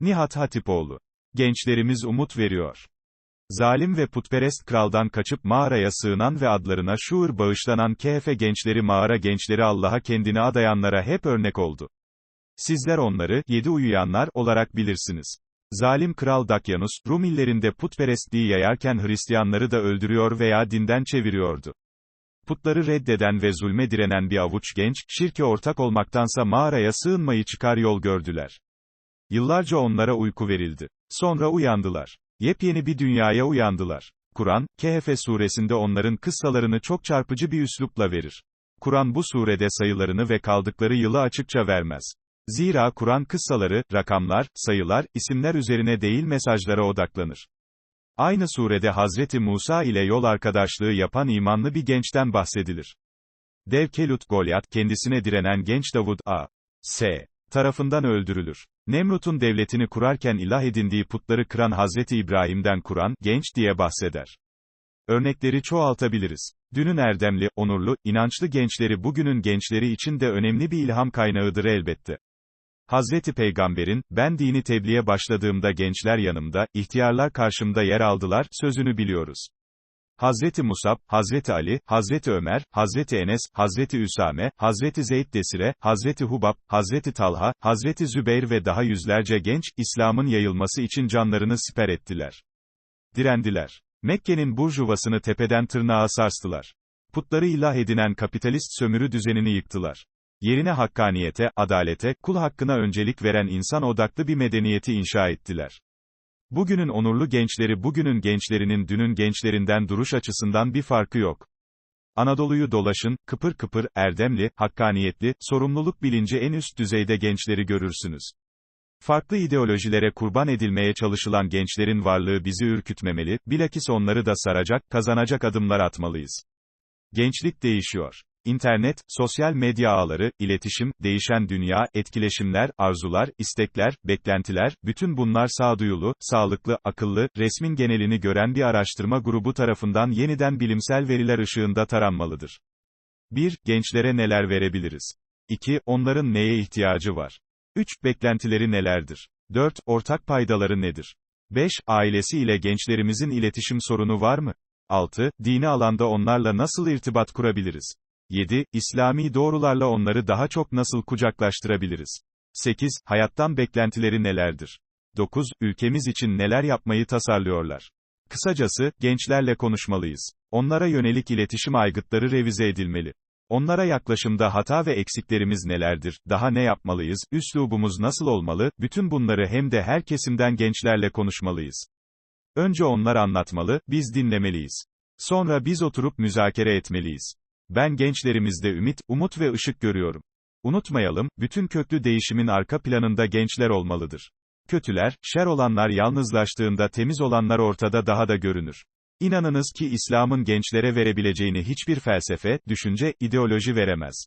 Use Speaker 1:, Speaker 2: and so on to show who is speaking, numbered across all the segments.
Speaker 1: Nihat Hatipoğlu. Gençlerimiz umut veriyor. Zalim ve putperest kraldan kaçıp mağaraya sığınan ve adlarına şuur bağışlanan KF gençleri mağara gençleri Allah'a kendini adayanlara hep örnek oldu. Sizler onları, yedi uyuyanlar, olarak bilirsiniz. Zalim kral Dakyanus, Rum illerinde putperestliği yayarken Hristiyanları da öldürüyor veya dinden çeviriyordu. Putları reddeden ve zulme direnen bir avuç genç, şirke ortak olmaktansa mağaraya sığınmayı çıkar yol gördüler. Yıllarca onlara uyku verildi. Sonra uyandılar. Yepyeni bir dünyaya uyandılar. Kur'an, Kehf suresinde onların kıssalarını çok çarpıcı bir üslupla verir. Kur'an bu surede sayılarını ve kaldıkları yılı açıkça vermez. Zira Kur'an kıssaları, rakamlar, sayılar, isimler üzerine değil mesajlara odaklanır. Aynı surede Hazreti Musa ile yol arkadaşlığı yapan imanlı bir gençten bahsedilir. Dev Kelut Golyat, kendisine direnen genç Davud A. S. tarafından öldürülür. Nemrut'un devletini kurarken ilah edindiği putları kıran Hazreti İbrahim'den kuran, genç diye bahseder. Örnekleri çoğaltabiliriz. Dünün erdemli, onurlu, inançlı gençleri bugünün gençleri için de önemli bir ilham kaynağıdır elbette. Hazreti Peygamber'in, ben dini tebliğe başladığımda gençler yanımda, ihtiyarlar karşımda yer aldılar, sözünü biliyoruz. Hazreti Musab, Hazreti Ali, Hazreti Ömer, Hazreti Enes, Hazreti Üsame, Hazreti Zeyd Desire, Hazreti Hubab, Hazreti Talha, Hazreti Zübeyir ve daha yüzlerce genç, İslam'ın yayılması için canlarını siper ettiler. Direndiler. Mekke'nin burjuvasını tepeden tırnağa sarstılar. Putları ilah edinen kapitalist sömürü düzenini yıktılar. Yerine hakkaniyete, adalete, kul hakkına öncelik veren insan odaklı bir medeniyeti inşa ettiler. Bugünün onurlu gençleri bugünün gençlerinin dünün gençlerinden duruş açısından bir farkı yok. Anadolu'yu dolaşın, kıpır kıpır, erdemli, hakkaniyetli, sorumluluk bilinci en üst düzeyde gençleri görürsünüz. Farklı ideolojilere kurban edilmeye çalışılan gençlerin varlığı bizi ürkütmemeli, bilakis onları da saracak, kazanacak adımlar atmalıyız. Gençlik değişiyor. İnternet, sosyal medya ağları, iletişim, değişen dünya, etkileşimler, arzular, istekler, beklentiler, bütün bunlar sağduyulu, sağlıklı, akıllı, resmin genelini gören bir araştırma grubu tarafından yeniden bilimsel veriler ışığında taranmalıdır. 1. Gençlere neler verebiliriz? 2. Onların neye ihtiyacı var? 3. Beklentileri nelerdir? 4. Ortak paydaları nedir? 5. Ailesi ile gençlerimizin iletişim sorunu var mı? 6. Dini alanda onlarla nasıl irtibat kurabiliriz? 7. İslami doğrularla onları daha çok nasıl kucaklaştırabiliriz? 8. Hayattan beklentileri nelerdir? 9. Ülkemiz için neler yapmayı tasarlıyorlar? Kısacası, gençlerle konuşmalıyız. Onlara yönelik iletişim aygıtları revize edilmeli. Onlara yaklaşımda hata ve eksiklerimiz nelerdir, daha ne yapmalıyız, üslubumuz nasıl olmalı, bütün bunları hem de her kesimden gençlerle konuşmalıyız. Önce onlar anlatmalı, biz dinlemeliyiz. Sonra biz oturup müzakere etmeliyiz. Ben gençlerimizde ümit, umut ve ışık görüyorum. Unutmayalım, bütün köklü değişimin arka planında gençler olmalıdır. Kötüler, şer olanlar yalnızlaştığında temiz olanlar ortada daha da görünür. İnanınız ki İslam'ın gençlere verebileceğini hiçbir felsefe, düşünce, ideoloji veremez.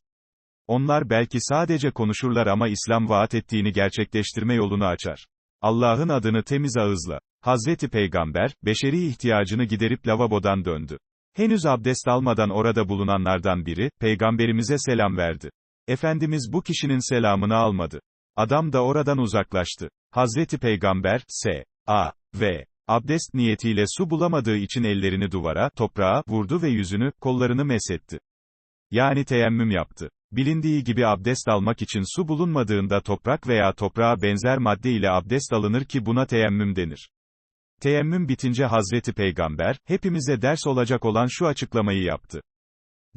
Speaker 1: Onlar belki sadece konuşurlar ama İslam vaat ettiğini gerçekleştirme yolunu açar. Allah'ın adını temiz ağızla. Hazreti Peygamber, beşeri ihtiyacını giderip lavabodan döndü. Henüz abdest almadan orada bulunanlardan biri, peygamberimize selam verdi. Efendimiz bu kişinin selamını almadı. Adam da oradan uzaklaştı. Hazreti Peygamber, S. A. V. Abdest niyetiyle su bulamadığı için ellerini duvara, toprağa, vurdu ve yüzünü, kollarını mesetti. Yani teyemmüm yaptı. Bilindiği gibi abdest almak için su bulunmadığında toprak veya toprağa benzer madde ile abdest alınır ki buna teyemmüm denir. Teyemmüm bitince Hazreti Peygamber, hepimize ders olacak olan şu açıklamayı yaptı.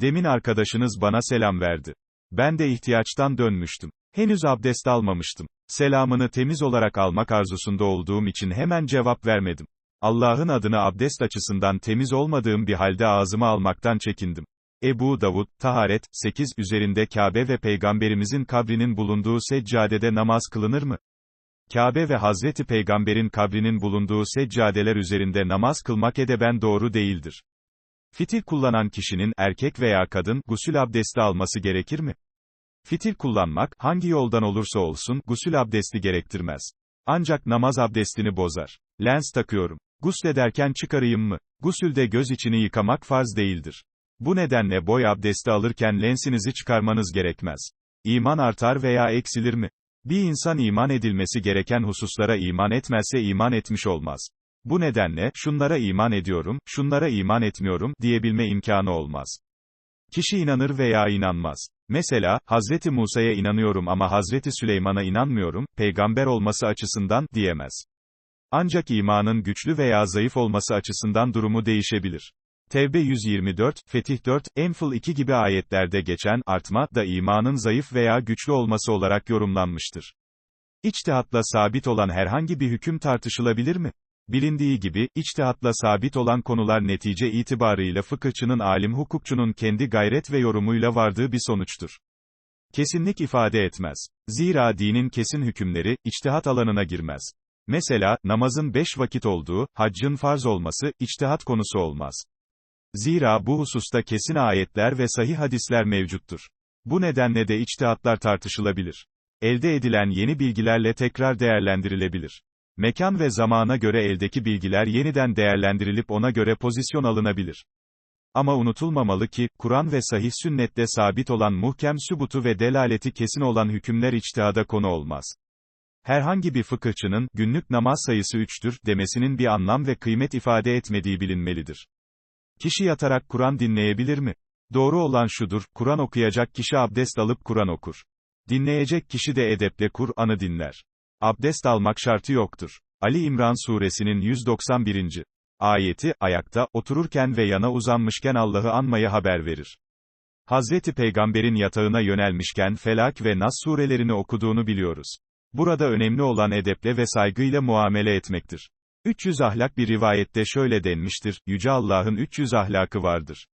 Speaker 1: Demin arkadaşınız bana selam verdi. Ben de ihtiyaçtan dönmüştüm. Henüz abdest almamıştım. Selamını temiz olarak almak arzusunda olduğum için hemen cevap vermedim. Allah'ın adını abdest açısından temiz olmadığım bir halde ağzıma almaktan çekindim. Ebu Davud, Taharet, 8, üzerinde Kabe ve Peygamberimizin kabrinin bulunduğu seccadede namaz kılınır mı? Kabe ve Hazreti Peygamber'in kabrinin bulunduğu seccadeler üzerinde namaz kılmak edeben doğru değildir. Fitil kullanan kişinin, erkek veya kadın, gusül abdesti alması gerekir mi? Fitil kullanmak, hangi yoldan olursa olsun, gusül abdesti gerektirmez. Ancak namaz abdestini bozar. Lens takıyorum. Guslederken çıkarayım mı? Gusülde göz içini yıkamak farz değildir. Bu nedenle boy abdesti alırken lensinizi çıkarmanız gerekmez. İman artar veya eksilir mi? Bir insan iman edilmesi gereken hususlara iman etmezse iman etmiş olmaz. Bu nedenle, şunlara iman ediyorum, şunlara iman etmiyorum, diyebilme imkanı olmaz. Kişi inanır veya inanmaz. Mesela, Hazreti Musa'ya inanıyorum ama Hazreti Süleyman'a inanmıyorum, peygamber olması açısından, diyemez. Ancak imanın güçlü veya zayıf olması açısından durumu değişebilir. Tevbe 124, Fetih 4, Enfal 2 gibi ayetlerde geçen artma da imanın zayıf veya güçlü olması olarak yorumlanmıştır. İçtihatla sabit olan herhangi bir hüküm tartışılabilir mi? Bilindiği gibi, içtihatla sabit olan konular netice itibarıyla fıkıhçının alim hukukçunun kendi gayret ve yorumuyla vardığı bir sonuçtur. Kesinlik ifade etmez. Zira dinin kesin hükümleri, içtihat alanına girmez. Mesela, namazın beş vakit olduğu, haccın farz olması, içtihat konusu olmaz. Zira bu hususta kesin ayetler ve sahih hadisler mevcuttur. Bu nedenle de içtihatlar tartışılabilir. Elde edilen yeni bilgilerle tekrar değerlendirilebilir. Mekan ve zamana göre eldeki bilgiler yeniden değerlendirilip ona göre pozisyon alınabilir. Ama unutulmamalı ki, Kur'an ve sahih sünnette sabit olan muhkem sübutu ve delaleti kesin olan hükümler içtihada konu olmaz. Herhangi bir fıkıhçının, günlük namaz sayısı üçtür, demesinin bir anlam ve kıymet ifade etmediği bilinmelidir. Kişi yatarak Kur'an dinleyebilir mi? Doğru olan şudur, Kur'an okuyacak kişi abdest alıp Kur'an okur. Dinleyecek kişi de edeple Kur'an'ı dinler. Abdest almak şartı yoktur. Ali İmran suresinin 191. ayeti, ayakta, otururken ve yana uzanmışken Allah'ı anmayı haber verir. Hazreti Peygamber'in yatağına yönelmişken Felak ve Nas surelerini okuduğunu biliyoruz. Burada önemli olan edeple ve saygıyla muamele etmektir. 300 ahlak bir rivayette şöyle denmiştir, Yüce Allah'ın 300 ahlakı vardır.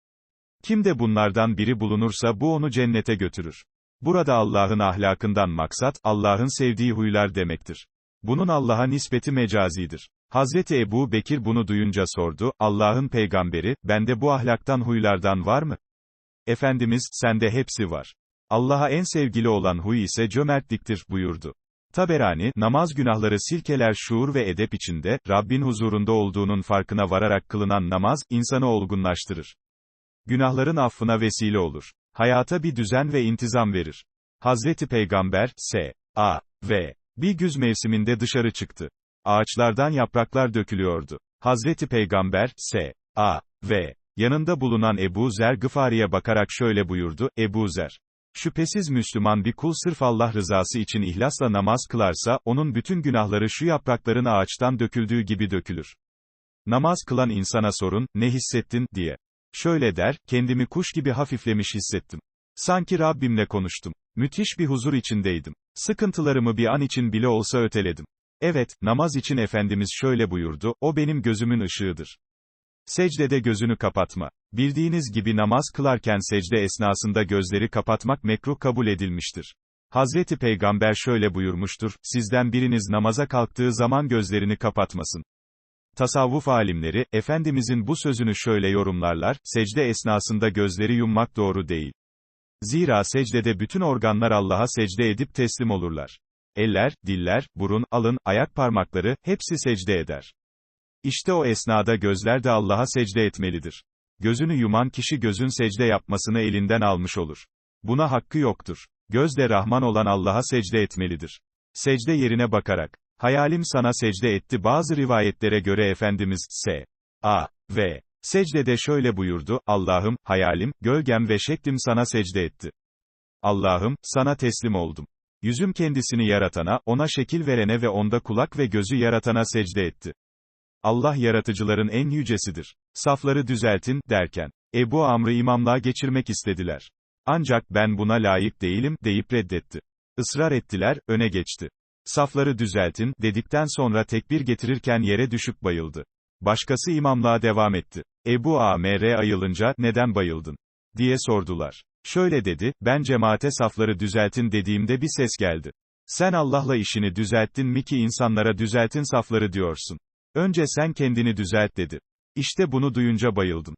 Speaker 1: Kim de bunlardan biri bulunursa bu onu cennete götürür. Burada Allah'ın ahlakından maksat, Allah'ın sevdiği huylar demektir. Bunun Allah'a nispeti mecazidir. Hazreti Ebu Bekir bunu duyunca sordu, Allah'ın peygamberi, bende bu ahlaktan huylardan var mı? Efendimiz, sende hepsi var. Allah'a en sevgili olan huy ise cömertliktir, buyurdu. Taberani, namaz günahları silkeler şuur ve edep içinde, Rabbin huzurunda olduğunun farkına vararak kılınan namaz, insanı olgunlaştırır. Günahların affına vesile olur. Hayata bir düzen ve intizam verir. Hazreti Peygamber, S. A. V. Bir güz mevsiminde dışarı çıktı. Ağaçlardan yapraklar dökülüyordu. Hazreti Peygamber, S. A. V. Yanında bulunan Ebu Zer Gıfari'ye bakarak şöyle buyurdu, Ebu Zer. Şüphesiz Müslüman bir kul sırf Allah rızası için ihlasla namaz kılarsa, onun bütün günahları şu yaprakların ağaçtan döküldüğü gibi dökülür. Namaz kılan insana sorun, ne hissettin, diye. Şöyle der, kendimi kuş gibi hafiflemiş hissettim. Sanki Rabbimle konuştum. Müthiş bir huzur içindeydim. Sıkıntılarımı bir an için bile olsa öteledim. Evet, namaz için Efendimiz şöyle buyurdu, o benim gözümün ışığıdır. Secdede gözünü kapatma. Bildiğiniz gibi namaz kılarken secde esnasında gözleri kapatmak mekruh kabul edilmiştir. Hazreti Peygamber şöyle buyurmuştur, sizden biriniz namaza kalktığı zaman gözlerini kapatmasın. Tasavvuf alimleri, Efendimizin bu sözünü şöyle yorumlarlar, secde esnasında gözleri yummak doğru değil. Zira secdede bütün organlar Allah'a secde edip teslim olurlar. Eller, diller, burun, alın, ayak parmakları, hepsi secde eder. İşte o esnada gözler de Allah'a secde etmelidir. Gözünü yuman kişi gözün secde yapmasını elinden almış olur. Buna hakkı yoktur. Göz de Rahman olan Allah'a secde etmelidir. Secde yerine bakarak, hayalim sana secde etti bazı rivayetlere göre Efendimiz, S. A. V. Secdede şöyle buyurdu, Allah'ım, hayalim, gölgem ve şeklim sana secde etti. Allah'ım, sana teslim oldum. Yüzüm kendisini yaratana, ona şekil verene ve onda kulak ve gözü yaratana secde etti. Allah yaratıcıların en yücesidir. Safları düzeltin, derken, Ebu Amr'ı imamlığa geçirmek istediler. Ancak ben buna layık değilim, deyip reddetti. Israr ettiler, öne geçti. Safları düzeltin, dedikten sonra tekbir getirirken yere düşüp bayıldı. Başkası imamlığa devam etti. Ebu Amr ayılınca, neden bayıldın? diye sordular. Şöyle dedi, ben cemaate safları düzeltin dediğimde bir ses geldi. Sen Allah'la işini düzelttin mi ki insanlara düzeltin safları diyorsun. Önce sen kendini düzelt dedi. İşte bunu duyunca bayıldım.